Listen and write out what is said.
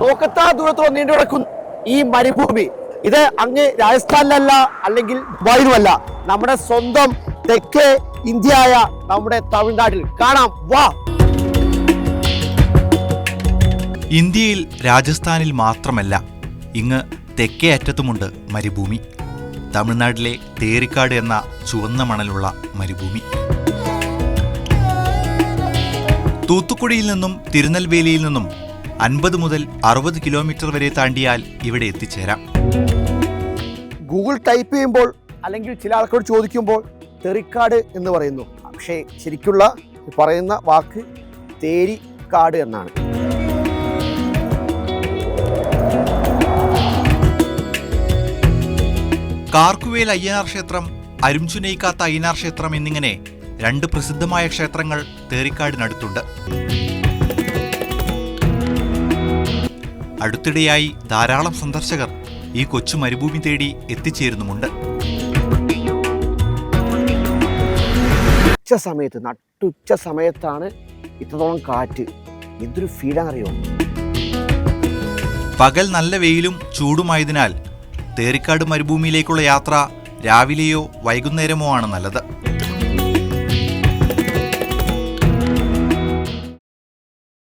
നോക്കത്താ ദൂരത്തോളം നീണ്ടു കിടക്കുന്ന ഈ മരുഭൂമി ഇത് അങ്ങ് രാജസ്ഥാനിലല്ല അല്ലെങ്കിൽ ദുബായിലുമല്ല. നമ്മുടെ സ്വന്തം തെക്കേ ഇന്ത്യയായ നമ്മുടെ തമിഴ്നാട്ടിൽ. കാണാം. വാ. ഇന്ത്യയിൽ രാജസ്ഥാനിൽ മാത്രമല്ല ഇങ്ങ് തെക്കേ അറ്റത്തുമുണ്ട് മരുഭൂമി. തമിഴ്നാട്ടിലെ തേരിക്കാട് എന്ന ചുവന്ന മണലുള്ള മരുഭൂമി. തൂത്തുക്കുടിയിൽ നിന്നും തിരുനെൽവേലിയിൽ നിന്നും അൻപത് മുതൽ അറുപത് കിലോമീറ്റർ വരെ താണ്ടിയാൽ ഇവിടെ എത്തിച്ചേരാം. ഗൂഗിൾ ടൈപ്പ് ചെയ്യുമ്പോൾ അല്ലെങ്കിൽ ചില ആൾക്കാരോട് ചോദിക്കുമ്പോൾ തെറിക്കാട് എന്ന് പറയുന്നു. പക്ഷേ ശരിക്കുള്ള പറയുന്ന വാക്ക് തേരിക്കാട് എന്നാണ്. കാർക്കുവേൽ അയ്യനാർ ക്ഷേത്രം അരുംചുനൈക്കാത്ത അയ്യനാർ ക്ഷേത്രം എന്നിങ്ങനെ രണ്ട് പ്രസിദ്ധമായ ക്ഷേത്രങ്ങൾ തേറിക്കാടിനടുത്തുണ്ട് അടുത്തിടെയായി ധാരാളം സന്ദർശകർ ഈ കൊച്ചു മരുഭൂമി തേടി എത്തിച്ചേരുന്നുമുണ്ട്. ഉച്ച സമയത്ത് നട്ടുച്ച സമയത്താണ് ഇത്രത്തോളം കാറ്റ്. എന്തൊരു ഫീലാണെന്നറിയോ പകൽ നല്ല വെയിലും ചൂടുമായതിനാൽ തേറിക്കാട് മരുഭൂമിയിലേക്കുള്ള യാത്ര രാവിലെയോ വൈകുന്നേരമോ ആണ് നല്ലത്.